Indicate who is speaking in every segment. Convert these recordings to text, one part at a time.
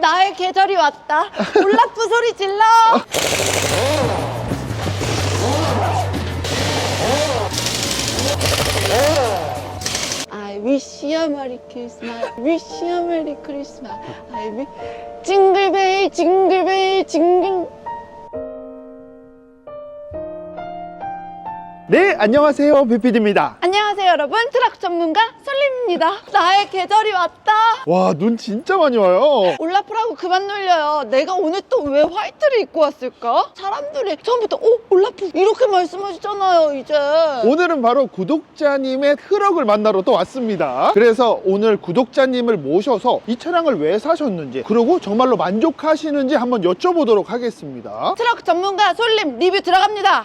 Speaker 1: 나의 계절이 왔다. 올라프 소리 질러. Christmas. I wish 징글벨 징글벨 징글.
Speaker 2: 네, 안녕하세요. 비피디입니다.
Speaker 1: 안녕하세요 여러분 트럭 전문가 설림입니다. 나의 계절이 왔다.
Speaker 2: 와, 눈 진짜 많이 와요.
Speaker 1: 올라프라고 그만 놀려요. 내가 오늘 또 왜 화이트를 입고 왔을까? 사람들이 처음부터 오 올라프 이렇게 말씀하시잖아요 이제.
Speaker 2: 오늘은 바로 구독자님의 트럭을 만나러 또 왔습니다. 그래서 오늘 구독자님을 모셔서 이 차량을 왜 사셨는지, 그리고 정말로 만족하시는지 한번 여쭤보도록 하겠습니다.
Speaker 1: 트럭 전문가 솔림 리뷰 들어갑니다.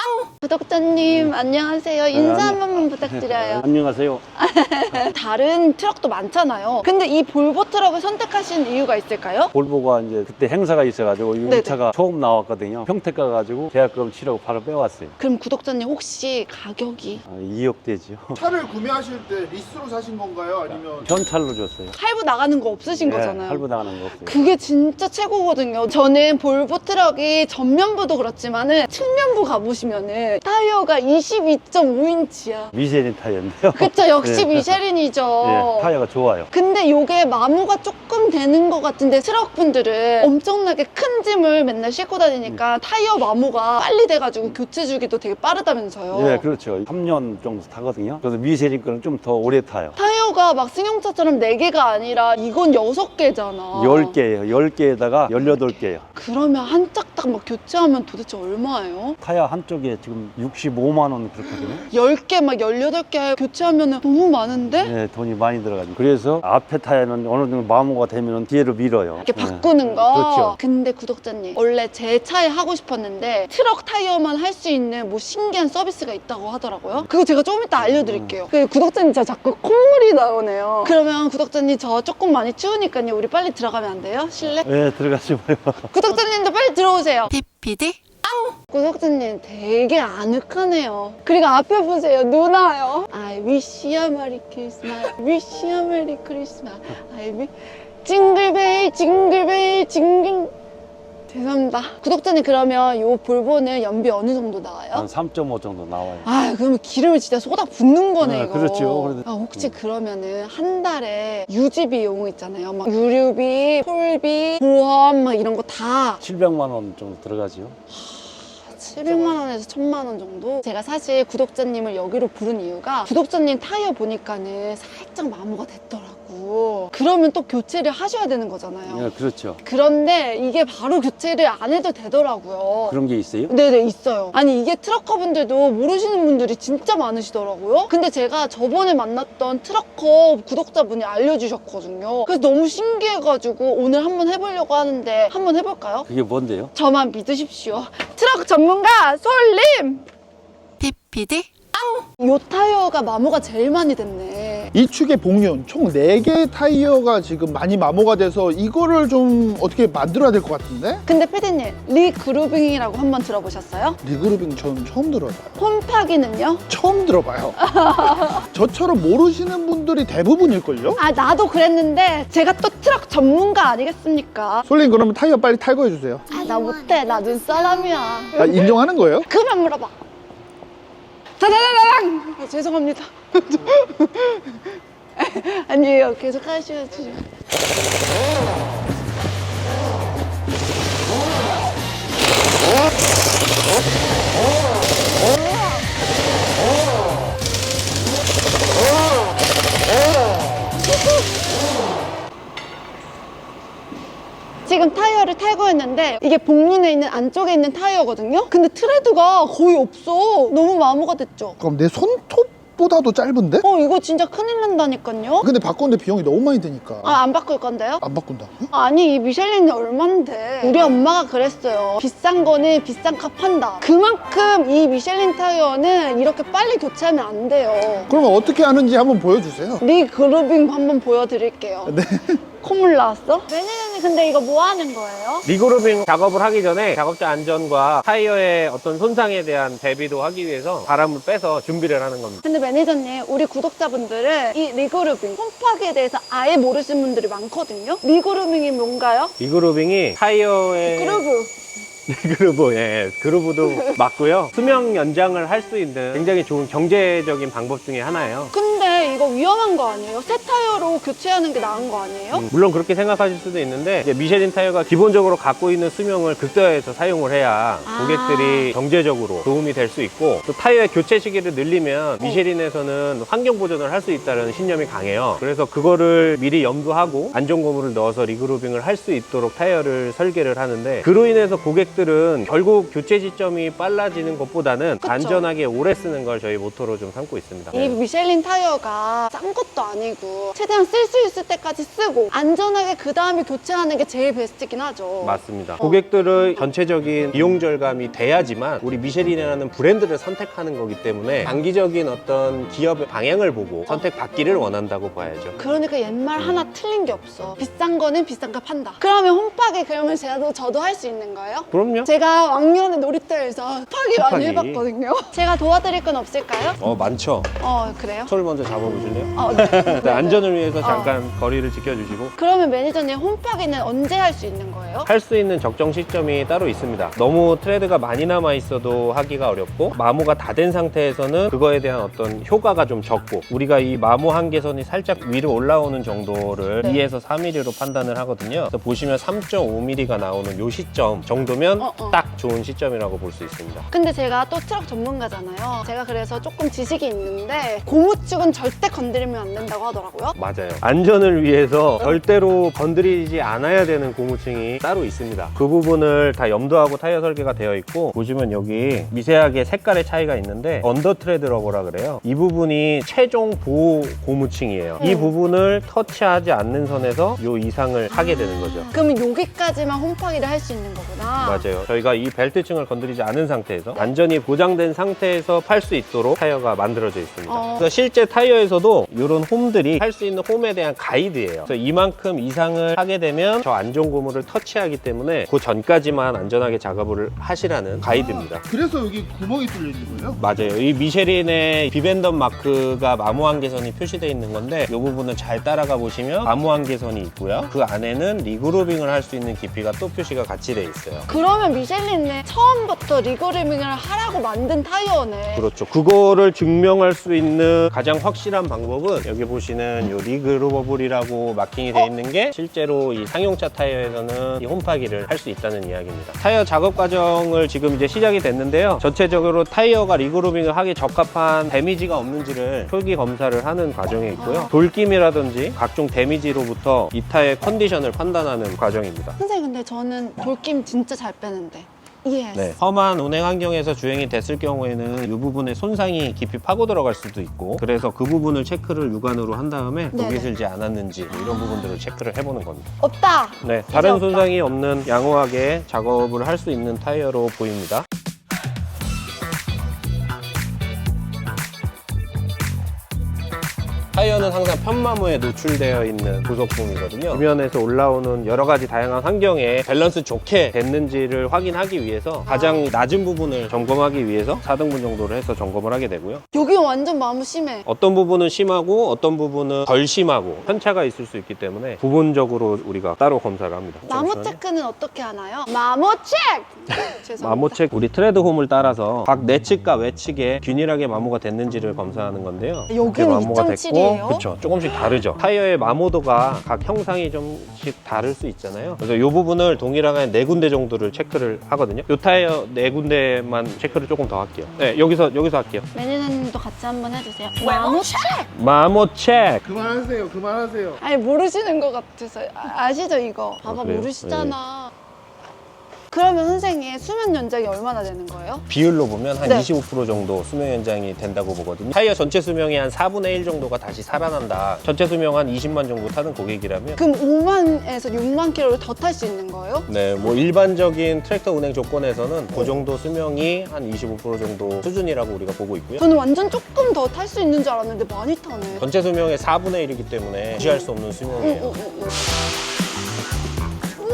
Speaker 3: PPD
Speaker 1: 구독자님 안녕하세요. 인사
Speaker 4: 네,
Speaker 1: 한 번만 부탁드려요.
Speaker 4: 안녕하세요.
Speaker 1: 다른 트럭도 많잖아요. 근데 이 볼보 트럭을 선택하신 이유가 있을까요?
Speaker 4: 볼보가 이제 그때 행사가 있어가지고
Speaker 1: 네네.
Speaker 4: 이 차가 처음 나왔거든요. 평택 가가지고 계약금 치르고 바로 빼왔어요.
Speaker 1: 그럼 구독자님 혹시 가격이
Speaker 4: 아, 2억 되지요.
Speaker 2: 차를 구매하실 때 리스로 사신 건가요? 아니면
Speaker 4: 현찰로 줬어요.
Speaker 1: 할부 나가는 거 없으신
Speaker 4: 네,
Speaker 1: 거잖아요.
Speaker 4: 할부 나가는 거 없어요.
Speaker 1: 그게 진짜 최고거든요. 저는 볼보 트럭이 전면부도 그렇지만은 측면부 가보시면 은 타이어가 22.5인치야.
Speaker 4: 미쉐린 타이어인데요.
Speaker 1: 그쵸, 역시
Speaker 4: 네.
Speaker 1: 미쉐린이죠.
Speaker 4: 네, 타이어가 좋아요.
Speaker 1: 근데 요게 마모가 조금 되는 것 같은데 트럭 분들은 엄청나게 큰 짐을 맨날 싣고 다니니까 타이어 마모가 빨리 돼가지고 교체 주기도 되게 빠르다면서요.
Speaker 4: 네, 그렇죠. 3년 정도 타거든요. 그래서 미쉐린 거는 좀 더 오래 타요.
Speaker 1: 타이어가 막 승용차처럼 4개가 아니라 이건 6개잖아.
Speaker 4: 10개예요. 10개에다가 18개예요.
Speaker 1: 그러면 한 짝딱 막 교체하면 도대체 얼마예요?
Speaker 4: 타이어 한쪽 에 지금 65만 원 그렇거든요.
Speaker 1: 10개 막 18개 교체하면 너무 많은데?
Speaker 4: 네, 돈이 많이 들어가지고. 그래서 앞에 타이어는 어느 정도 마모가 되면 뒤로 밀어요.
Speaker 1: 이렇게
Speaker 4: 네.
Speaker 1: 바꾸는 거.
Speaker 4: 그렇죠.
Speaker 1: 근데 구독자님, 원래 제 차에 하고 싶었는데 트럭 타이어만 할 수 있는 뭐 신기한 서비스가 있다고 하더라고요. 그거 제가 조금 이따 알려드릴게요. 그 구독자님 저 자꾸 콧물이 나오네요. 그러면 구독자님 저 조금 많이 추우니까요. 우리 빨리 들어가면 안 돼요? 실내?
Speaker 4: 네, 들어가지 마요.
Speaker 1: 구독자님도 빨리 들어오세요.
Speaker 3: PPD
Speaker 1: 구독자님 되게 아늑하네요. 그리고 앞에 보세요. 눈 와요. I wish you a merry Christmas. Wish you a merry Christmas. I wish... 징글벨 징글벨 징글... 죄송합니다. 구독자님 그러면 요 볼보는 연비 어느 정도 나와요?
Speaker 4: 한 3.5 정도 나와요.
Speaker 1: 아 그러면 기름을 진짜 쏟아 붓는 거네
Speaker 4: 네,
Speaker 1: 이거.
Speaker 4: 그렇죠. 그래도-
Speaker 1: 아, 혹시 그러면은 한 달에 유지 비용 있잖아요. 막 유류비, 톨비, 보험 막 이런 거 다
Speaker 4: 700만 원 정도 들어가지요.
Speaker 1: 700만 원에서 1000만 원 정도? 제가 사실 구독자님을 여기로 부른 이유가 구독자님 타이어 보니까는 살짝 마모가 됐더라고. 그러면 또 교체를 하셔야 되는 거잖아요.
Speaker 4: 네, 그렇죠.
Speaker 1: 그런데 이게 바로 교체를 안 해도 되더라고요.
Speaker 4: 그런 게 있어요?
Speaker 1: 네네 있어요 아니 이게 트럭커 분들도 모르시는 분들이 진짜 많으시더라고요 근데 제가 저번에 만났던 트럭커 구독자분이 알려주셨거든요 그래서 너무 신기해가지고 오늘 한번 해보려고 하는데 한번 해볼까요?
Speaker 4: 그게 뭔데요?
Speaker 1: 저만 믿으십시오 트럭 전문가 솔림
Speaker 3: PPD
Speaker 1: 요 타이어가 마모가 제일 많이 됐네
Speaker 2: 이 축의 복륜 총 4개의 타이어가 지금 많이 마모가 돼서 이거를 좀 어떻게 만들어야 될 것 같은데?
Speaker 1: 근데 피디님 리그루빙이라고 한번 들어보셨어요?
Speaker 2: 리그루빙 저는 처음 들어봐요.
Speaker 1: 홈파기는요?
Speaker 2: 처음 들어봐요. 저처럼 모르시는 분들이 대부분일걸요?
Speaker 1: 아 나도 그랬는데 제가 또 트럭 전문가 아니겠습니까?
Speaker 2: 솔님 그러면 타이어 빨리 탈거해 주세요.
Speaker 1: 아 나 못해 나 눈사람이야
Speaker 2: 아, 인정하는 거예요?
Speaker 1: 그만 물어봐. 다다다당. 아, 죄송합니다. 아니에요. 계속 하셔야죠. 지 했는데 이게 복륜에 있는 안쪽에 있는 타이어거든요. 근데 트레드가 거의 없어. 너무 마모가 됐죠.
Speaker 2: 그럼 내 손톱 보다도 짧은데?
Speaker 1: 어 이거 진짜 큰일 난다니까요.
Speaker 2: 근데 바꾸는데 비용이 너무 많이 드니까
Speaker 1: 아 안 바꿀 건데요?
Speaker 2: 안 바꾼다.
Speaker 1: 아니 이 미셸린이 얼만데 우리 엄마가 그랬어요 비싼 거는 비싼 값 한다 그만큼 이 미셸린 타이어는 이렇게 빨리 교체하면 안 돼요
Speaker 2: 그러면 어떻게 하는지 한번 보여주세요.
Speaker 1: 리그루빙 한번 보여드릴게요
Speaker 2: 네.
Speaker 1: 콧물 나왔어? 매니저님 근데 이거 뭐 하는 거예요?
Speaker 5: 리그루빙 작업을 하기 전에 작업자 안전과 타이어의 어떤 손상에 대한 대비도 하기 위해서 바람을 빼서 준비를 하는 겁니다.
Speaker 1: 근데 매니저님 우리 구독자분들은 이 리그루빙 홈파기에 대해서 아예 모르시는 분들이 많거든요 리그루빙이 뭔가요?
Speaker 5: 리그루빙이 타이어의
Speaker 1: 그루브
Speaker 5: 그루브, 예, 그루브도 맞고요. 수명 연장을 할 수 있는 굉장히 좋은 경제적인 방법 중에 하나예요.
Speaker 1: 근데 이거 위험한 거 아니에요? 새 타이어로 교체하는 게 나은 거 아니에요?
Speaker 5: 음, 물론 그렇게 생각하실 수도 있는데 이제 미쉐린 타이어가 기본적으로 갖고 있는 수명을 극대화해서 사용을 해야
Speaker 1: 아.
Speaker 5: 고객들이 경제적으로 도움이 될 수 있고 또 타이어의 교체 시기를 늘리면 미쉐린에서는 환경 보존을 할 수 있다는 신념이 강해요. 그래서 그거를 미리 염두하고 안전 고무를 넣어서 리그루빙을 할 수 있도록 타이어를 설계를 하는데 그로 인해서 고객들은 결국 교체 시점이 빨라지는 것보다는
Speaker 1: 그쵸.
Speaker 5: 안전하게 오래 쓰는 걸 저희 모토로 좀 삼고 있습니다.
Speaker 1: 이 미셸린 타이어가 싼 것도 아니고 최대한 쓸 수 있을 때까지 쓰고 안전하게 그 다음에 교체하는 게 제일 베스트긴 하죠.
Speaker 5: 맞습니다. 고객들의 전체적인 비용 절감이 돼야지만 우리 미쉐린이라는 브랜드를 선택하는 거기 때문에 장기적인 어떤 기업의 방향을 보고 선택받기를 원한다고 봐야죠.
Speaker 1: 그러니까 옛말 하나 틀린 게 없어. 비싼 거는 비싼 값 한다. 그러면 홈파기 그러면 제가 저도 할 수 있는 거예요?
Speaker 5: 그럼요.
Speaker 1: 제가 왕년에 놀이터에서 홈파기 많이
Speaker 5: 홈파기.
Speaker 1: 해봤거든요. 제가 도와드릴 건 없을까요?
Speaker 5: 어 많죠.
Speaker 1: 어 그래요?
Speaker 5: 손을 먼저 잡아보 실래요?
Speaker 1: 어, 네.
Speaker 5: 안전을 위해서
Speaker 1: 어.
Speaker 5: 잠깐 거리를 지켜주시고
Speaker 1: 그러면 매니저님 홈파기는 언제 할 수 있는 거예요?
Speaker 5: 할 수 있는 적정 시점이 따로 있습니다. 너무 트레드가 많이 남아 있어도 하기가 어렵고 마모가 다 된 상태에서는 그거에 대한 어떤 효과가 좀 적고 우리가 이 마모 한계선이 살짝 위로 올라오는 정도를
Speaker 1: 네.
Speaker 5: 2에서 3mm로 판단을 하거든요. 그래서 보시면 3.5mm가 나오는 요 시점 정도면
Speaker 1: 어, 어.
Speaker 5: 딱 좋은 시점이라고 볼 수 있습니다.
Speaker 1: 근데 제가 또 트럭 전문가잖아요. 제가 그래서 조금 지식이 있는데 고무축은 절대 건드리면 안 된다고 하더라고요.
Speaker 5: 맞아요. 안전을 위해서 절대로 건드리지 않아야 되는 고무층이 따로 있습니다. 그 부분을 다 염두하고 타이어 설계가 되어 있고 보시면 여기 미세하게 색깔의 차이가 있는데 언더 트레드 러버라 그래요. 이 부분이 최종 보호 고무층이에요. 이
Speaker 1: 음.
Speaker 5: 부분을 터치하지 않는 선에서 요 이상을 하게 되는 거죠.
Speaker 1: 그러면 여기까지만 홈파기를 할 수 있는 거구나.
Speaker 5: 맞아요. 저희가 이 벨트층을 건드리지 않은 상태에서 안전이 보장된 상태에서 팔 수 있도록 타이어가 만들어져 있습니다.
Speaker 1: 어.
Speaker 5: 그래서 실제 타이어에서 도 이런 홈들이 할 수 있는 홈에 대한 가이드예요. 그래서 이만큼 이상을 하게 되면 저 안전 고무를 터치하기 때문에 그 전까지만 안전하게 작업을 하시라는 가이드입니다.
Speaker 2: 그래서 여기 구멍이 뚫려 있는 거예요?
Speaker 5: 맞아요. 이 미쉐린의 비벤덤 마크가 마모 한계선이 표시되어 있는 건데 이 부분을 잘 따라가 보시면 마모 한계선이 있고요. 그 안에는 리그루빙을 할 수 있는 깊이가 또 표시가 같이 돼 있어요.
Speaker 1: 그러면 미셸린은 처음부터 리그리밍을 하라고 만든 타이어네.
Speaker 5: 그렇죠. 그거를 증명할 수 있는 가장 확실한 방법은 여기 보시는 이 리그 로버블이라고 마킹이 되어 있는 게 실제로 이 상용차 타이어에서는 이 홈파기를 할 수 있다는 이야기입니다. 타이어 작업 과정을 지금 이제 시작이 됐는데요. 전체적으로 타이어가 리그루빙을 하기 적합한 데미지가 없는지를 표기 검사를 하는 과정에 있고요. 돌김이라든지 각종 데미지로부터 이 타의 컨디션을 판단하는 과정입니다.
Speaker 1: 선생님 근데 저는 돌김 진짜 잘 빼는데. 예.
Speaker 5: 네. 험한 운행 환경에서 주행이 됐을 경우에는 이 부분에 손상이 깊이 파고 들어갈 수도 있고 그래서 그 부분을 체크를 육안으로 한 다음에
Speaker 1: 네네.
Speaker 5: 독이 슬지 않았는지 뭐 이런 부분들을 체크를 해보는 겁니다.
Speaker 1: 없다.
Speaker 5: 네, 다른. 손상이 없는 양호하게 작업을 할 수 있는 타이어로 보입니다. 타이어는 항상 편마모에 노출되어 있는 부속품이거든요. 주변에서 올라오는 여러 가지 다양한 환경에 밸런스 좋게 됐는지를 확인하기 위해서 가장 낮은 부분을 점검하기 위해서 4등분 정도를 해서 점검을 하게 되고요.
Speaker 1: 여기 완전 마무 심해.
Speaker 5: 어떤 부분은 심하고 어떤 부분은 덜 심하고 편차가 있을 수 있기 때문에 부분적으로 우리가 따로 검사를 합니다.
Speaker 1: 마모
Speaker 5: 잠시만요.
Speaker 1: 체크는 어떻게 하나요? 마모 체크! 죄송합니다.
Speaker 5: 마모책 우리 트레드 홈을 따라서 각 내측과 외측에 균일하게 마모가 됐는지를 검사하는 건데요.
Speaker 1: 여기는
Speaker 5: 이렇게 마모가
Speaker 1: 2.7 이에요?
Speaker 5: 그렇죠. 조금씩 다르죠. 타이어의 마모도가 각 형상이 좀씩 다를 수 있잖아요. 그래서 이 부분을 동일하게 네 군데 정도를 체크를 하거든요. 이 타이어 네 군데만 체크를 조금 더 할게요. 네, 여기서 여기서 할게요.
Speaker 1: 매니저님도 같이 한번 해주세요. 마모 체크!
Speaker 5: 마모 체크.
Speaker 2: 그만하세요, 그만하세요.
Speaker 1: 아니 모르시는 것 같아서 아, 시죠 이거? 봐봐
Speaker 5: 그래요?
Speaker 1: 모르시잖아. 그러면 선생님 수면 연장이 얼마나 되는 거예요?
Speaker 5: 비율로 보면 한
Speaker 1: 네.
Speaker 5: 25% 정도 수명 연장이 된다고 보거든요. 타이어 전체 수명이 한 4분의 1 정도가 다시 살아난다. 전체 수명 한 20만 정도 타는 고객이라면
Speaker 1: 그럼 5만에서 6만 킬로를 더 탈 수 있는 거예요?
Speaker 5: 네, 뭐 일반적인 트랙터 운행 조건에서는 그 정도 수명이 한 25% 정도 수준이라고 우리가 보고 있고요.
Speaker 1: 저는 완전 조금 더 탈 수 있는 줄 알았는데 많이 타네.
Speaker 5: 전체 수명의 4분의 1이기 때문에 무시할 수 없는
Speaker 1: 응,
Speaker 5: 수명이에요.
Speaker 1: 응, 응, 응.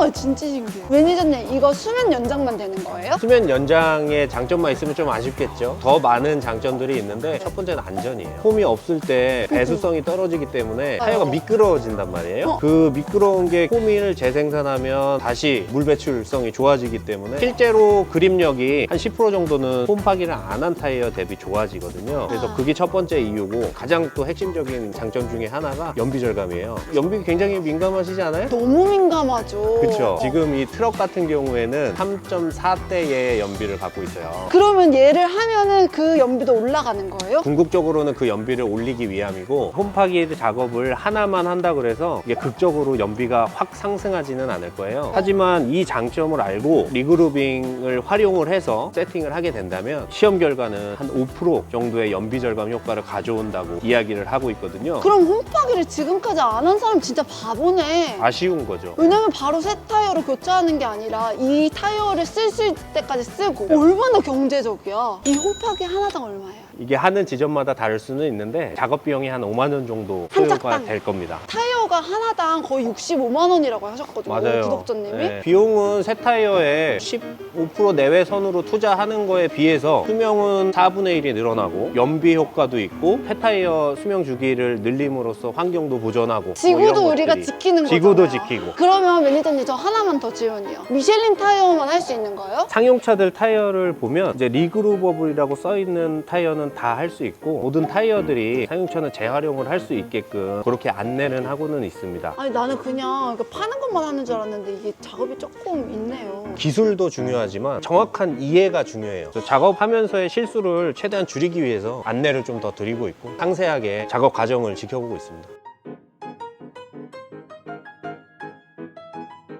Speaker 1: 우와 진짜 신기해. 매니저님 이거 수면 연장만 되는 거예요?
Speaker 5: 수면 연장의 장점만 있으면 좀 아쉽겠죠. 더 많은 장점들이 있는데 첫 번째는 안전이에요. 홈이 없을 때 배수성이 떨어지기 때문에 타이어가 미끄러워진단 말이에요.
Speaker 1: 어.
Speaker 5: 그 미끄러운 게 홈을 재생산하면 다시 물 배출성이 좋아지기 때문에 실제로 그립력이 한 10% 정도는 홈 파기를 안 한 타이어 대비 좋아지거든요. 그래서
Speaker 1: 아.
Speaker 5: 그게 첫 번째 이유고 가장 또 핵심적인 장점 중에 하나가 연비 절감이에요. 연비 굉장히 민감하시지 않아요?
Speaker 1: 너무 민감하죠.
Speaker 5: 그렇죠. 지금 이 트럭 같은 경우에는 3.4대의 연비를 갖고 있어요.
Speaker 1: 그러면 얘를 하면은 그 연비도 올라가는 거예요?
Speaker 5: 궁극적으로는 그 연비를 올리기 위함이고 홈파기 작업을 하나만 한다 그래서 이게 극적으로 연비가 확 상승하지는 않을 거예요. 하지만 이 장점을 알고 리그루빙을 활용을 해서 세팅을 하게 된다면 시험 결과는 한 5% 정도의 연비 절감 효과를 가져온다고 이야기를 하고 있거든요.
Speaker 1: 그럼 홈파기를 지금까지 안 한 사람 진짜 바보네.
Speaker 5: 아쉬운 거죠.
Speaker 1: 왜냐면 바로 새 타이어로 교체하는 게 아니라 이 타이어를 쓸 때까지 쓰고 얼마나 경제적이야. 이 홈파기 하나당 얼마예요?
Speaker 5: 이게 하는 지점마다 다를 수는 있는데 작업 비용이 한 5만 원 정도
Speaker 1: 한
Speaker 5: 소요가
Speaker 1: 짝당.
Speaker 5: 될 겁니다.
Speaker 1: 타이어가 하나당 거의 65만 원이라고 하셨거든요.
Speaker 5: 맞아요.
Speaker 1: 구독자님이.
Speaker 5: 네. 비용은 새 타이어에 15% 내외 선으로 투자하는 거에 비해서 수명은 4분의 1이 늘어나고 연비 효과도 있고 폐 타이어 수명 주기를 늘림으로써 환경도 보존하고 뭐
Speaker 1: 지구도
Speaker 5: 이런
Speaker 1: 우리가
Speaker 5: 것들이.
Speaker 1: 지키는 거잖아요.
Speaker 5: 지구도 지키고
Speaker 1: 그러면 매니저님 저 하나만 더 질문이요. 미셸린 타이어만 할 수 있는 거예요?
Speaker 5: 상용차들 타이어를 보면 이제 리그루버블이라고 써 있는 타이어는 다 할 수 있고 모든 타이어들이 상용차는 재활용을 할 수 있게끔 그렇게 안내는 하고는 있습니다.
Speaker 1: 아니 나는 그냥 이거 파는 것만 하는 줄 알았는데 이게 작업이 조금 있네요.
Speaker 5: 기술도 중요하지만 정확한 이해가 중요해요. 그래서 작업하면서의 실수를 최대한 줄이기 위해서 안내를 좀 더 드리고 있고 상세하게 작업 과정을 지켜보고 있습니다.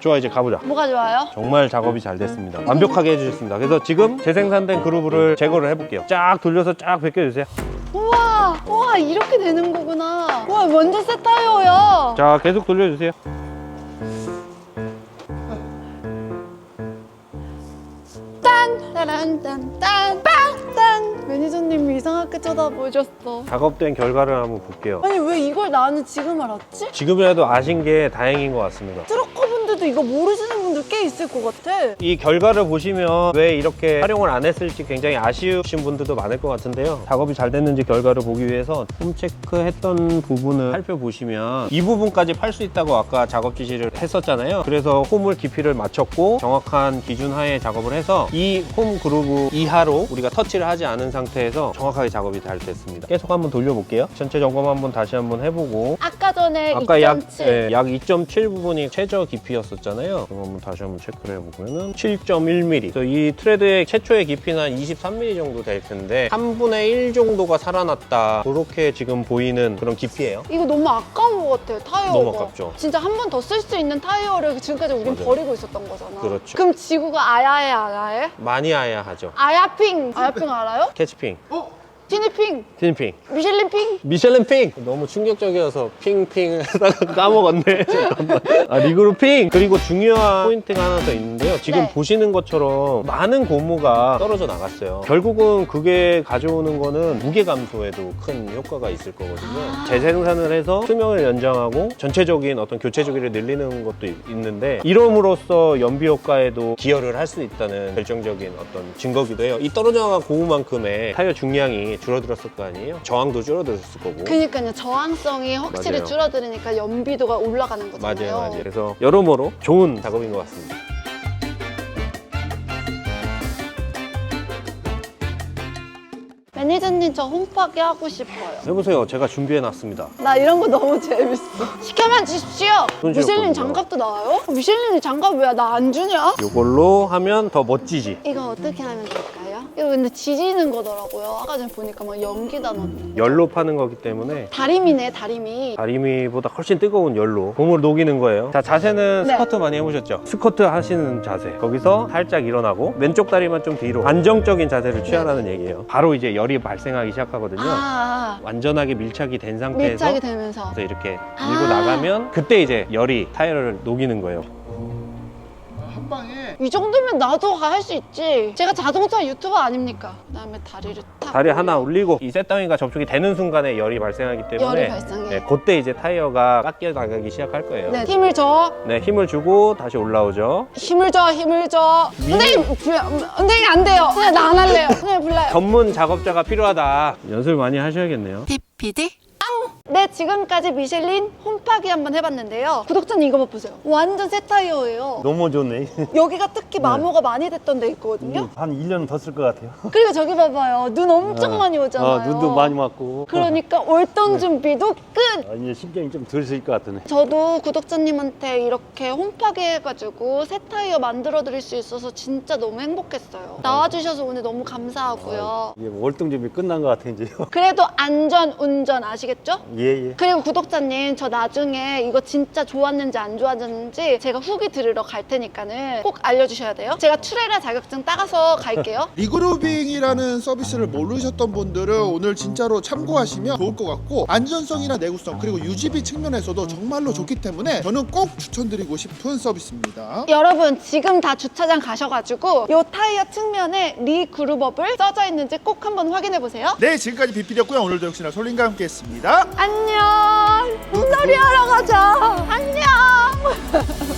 Speaker 5: 좋아 이제 가보자.
Speaker 1: 뭐가 좋아요?
Speaker 5: 정말 작업이 잘 됐습니다. 완벽하게 해주셨습니다. 그래서 지금 재생산된 그루브를 제거를 해볼게요. 쫙 돌려서 쫙 벗겨주세요.
Speaker 1: 우와, 우와 이렇게 되는 거구나. 우와 완전 새 타이어야.
Speaker 5: 자 계속 돌려주세요.
Speaker 1: 딴, 따란, 딴, 딴, 빵, 딴. 매니저님이 이상하게 쳐다보셨어.
Speaker 5: 작업된 결과를 한번 볼게요.
Speaker 1: 아니 왜 이걸 나는 지금 알았지?
Speaker 5: 지금이라도 아신 게 다행인 것 같습니다.
Speaker 1: 트럭커 분들도 이거 모르시는 분들 꽤 있을 것 같아.
Speaker 5: 이 결과를 보시면 왜 이렇게 활용을 안 했을지 굉장히 아쉬우신 분들도 많을 것 같은데요. 작업이 잘 됐는지 결과를 보기 위해서 홈 체크했던 부분을 살펴보시면 이 부분까지 팔 수 있다고 아까 작업 지시를 했었잖아요. 그래서 홈을 깊이를 맞췄고 정확한 기준 하에 작업을 해서 이 홈 그루브 이하로 우리가 터치를 하지 않은 상태에서 정확하게 작업이 잘 됐습니다. 계속 한번 돌려볼게요. 전체 점검 한번 다시 한번 해보고
Speaker 1: 아까 전에
Speaker 5: 아까 약,
Speaker 1: 2.7.
Speaker 5: 예, 약2.7 부분이 최저 깊이였 었잖아요. 그럼 한번 다시 한번 체크를 해보면은 7.1mm. 그래서 이 트레드의 최초의 깊이는 한 23mm 정도 될 텐데 3분의 1 정도가 살아났다. 그렇게 지금 보이는 그런 깊이예요.
Speaker 1: 이거 너무 아까운 것 같아요, 타이어가.
Speaker 5: 너무 아깝죠.
Speaker 1: 진짜 한 번 더 쓸 수 있는 타이어를 지금까지 우린
Speaker 5: 맞아요.
Speaker 1: 버리고 있었던 거잖아.
Speaker 5: 그렇죠.
Speaker 1: 그럼 지구가 아야해, 아야해?
Speaker 5: 많이 아야 하죠.
Speaker 1: 아야핑! 아야핑 알아요?
Speaker 5: 캐치핑,
Speaker 1: 티니핑!
Speaker 5: 틴핑,
Speaker 1: 미셸린핑!
Speaker 5: 미셸린 핑! 너무 충격적이어서 핑핑 하다가 까먹었네. 잠깐만. 아, 리그루 핑! 그리고 중요한 포인트가 하나 더 있는데요. 지금
Speaker 1: 네.
Speaker 5: 보시는 것처럼 많은 고무가 떨어져 나갔어요. 결국은 그게 가져오는 거는 무게 감소에도 큰 효과가 있을 거거든요. 재생산을 해서 수명을 연장하고 전체적인 어떤 교체 주기를 늘리는 것도 있- 있는데 이럼으로써 연비 효과에도 기여를 할 수 있다는 결정적인 어떤 증거기도 해요. 이 떨어져 나간 고무만큼의 타이어 중량이 줄어들었을 거 아니에요? 저항도 줄어들었을 거고.
Speaker 1: 그니까요, 저항성이 확실히
Speaker 5: 맞아요.
Speaker 1: 줄어드니까 연비도가 올라가는 거잖아요.
Speaker 5: 맞아요, 맞아요. 그래서 여러모로 좋은 작업인 것 같습니다.
Speaker 1: 매니저님, 저 홈파기 하고 싶어요.
Speaker 5: 해보세요. 제가 준비해놨습니다.
Speaker 1: 나 이런 거 너무 재밌어. 시켜만 주십시오!
Speaker 5: 손
Speaker 1: 미셸린. 장갑도 나와요? 미셸린 장갑 왜 나 안 주냐?
Speaker 5: 이걸로 하면 더 멋지지.
Speaker 1: 이거 어떻게 하면 될까요? 이거 근데 지지는 거더라고요. 아까 전에 보니까 막 연기 단원.
Speaker 5: 열로 파는 거기 때문에
Speaker 1: 다리미네, 다리미.
Speaker 5: 다리미보다 훨씬 뜨거운 열로 고무를 녹이는 거예요. 자, 자세는
Speaker 1: 네.
Speaker 5: 스쿼트 많이 해보셨죠? 스쿼트 하시는 자세. 거기서 살짝 일어나고 왼쪽 다리만 좀 뒤로 안정적인 자세를 취하라는 얘기예요. 바로 이제 열이 발생하기 시작하거든요.
Speaker 1: 아,
Speaker 5: 완전하게 밀착이 된 상태에서
Speaker 1: 밀착이 되면서.
Speaker 5: 그래서 이렇게
Speaker 1: 아.
Speaker 5: 밀고 나가면 그때 이제 열이 타이어를 녹이는 거예요.
Speaker 2: 한 방에
Speaker 1: 이 정도면 나도 할 수 있지. 제가 자동차 유튜버 아닙니까? 그다음에 다리를 탁.
Speaker 5: 다리 하나 올리고 이 셋다운이가 접촉이 되는 순간에 열이 발생하기 때문에
Speaker 1: 열이 발생해.
Speaker 5: 네, 그때 이제 타이어가 깎여 나가기 시작할 거예요.
Speaker 1: 네, 힘을 줘.
Speaker 5: 네, 힘을 주고 다시 올라오죠.
Speaker 1: 힘을 줘, 힘을 줘.
Speaker 5: 미-
Speaker 1: 선생님, 불- 선생님 안 돼요. 그냥 나안 할래요. 선생님 불러요.
Speaker 5: 전문 작업자가 필요하다. 연습을 많이 하셔야겠네요.
Speaker 3: PPD
Speaker 1: 네, 지금까지 미셸린 홈파기 한번 해봤는데요. 구독자님 이거 보세요. 완전 새 타이어예요.
Speaker 4: 너무 좋네.
Speaker 1: 여기가 특히 마모가 많이 됐던 데 있거든요.
Speaker 4: 한 1년 더 쓸 것 같아요.
Speaker 1: 그리고 저기 봐봐요. 눈 엄청
Speaker 4: 어.
Speaker 1: 많이 오잖아요.
Speaker 4: 어, 눈도 많이 맞고.
Speaker 1: 그러니까 올돈 준비도 끝!
Speaker 4: 아, 이제 심장이 좀 덜 쓸 것 같으네.
Speaker 1: 저도 구독자님한테 이렇게 홈파기 해가지고 새 타이어 만들어 드릴 수 있어서 진짜 너무 행복했어요. 나와주셔서 오늘 너무 감사하고요.
Speaker 4: 이제 월등 준비 끝난 것 같아 이제.
Speaker 1: 그래도 안전 운전 아시겠죠?
Speaker 4: 예 예.
Speaker 1: 그리고 구독자님 저 나중에 이거 진짜 좋았는지 안 좋았는지 제가 후기 들으러 갈 테니까는 꼭 알려주셔야 돼요. 제가 트레이너 자격증 따가서 갈게요.
Speaker 2: 리그루빙이라는 서비스를 모르셨던 분들은 오늘 진짜로 참고하시면 좋을 것 같고 안전성이나 내구성 그리고 유지비 측면에서도 정말로 좋기 때문에 저는 꼭 추천드리고 싶은 서비스입니다.
Speaker 1: 여러분 지금 다 주차장 가셔가지고 요 타이어 측면에 리그루버블 써져 있는지 꼭 한번 확인해 보세요.
Speaker 2: 네 지금까지 비필이었고요 오늘도 역시나 솔린과 함께했습니다.
Speaker 1: 안녕. 물놀이 하러 가자. 안녕.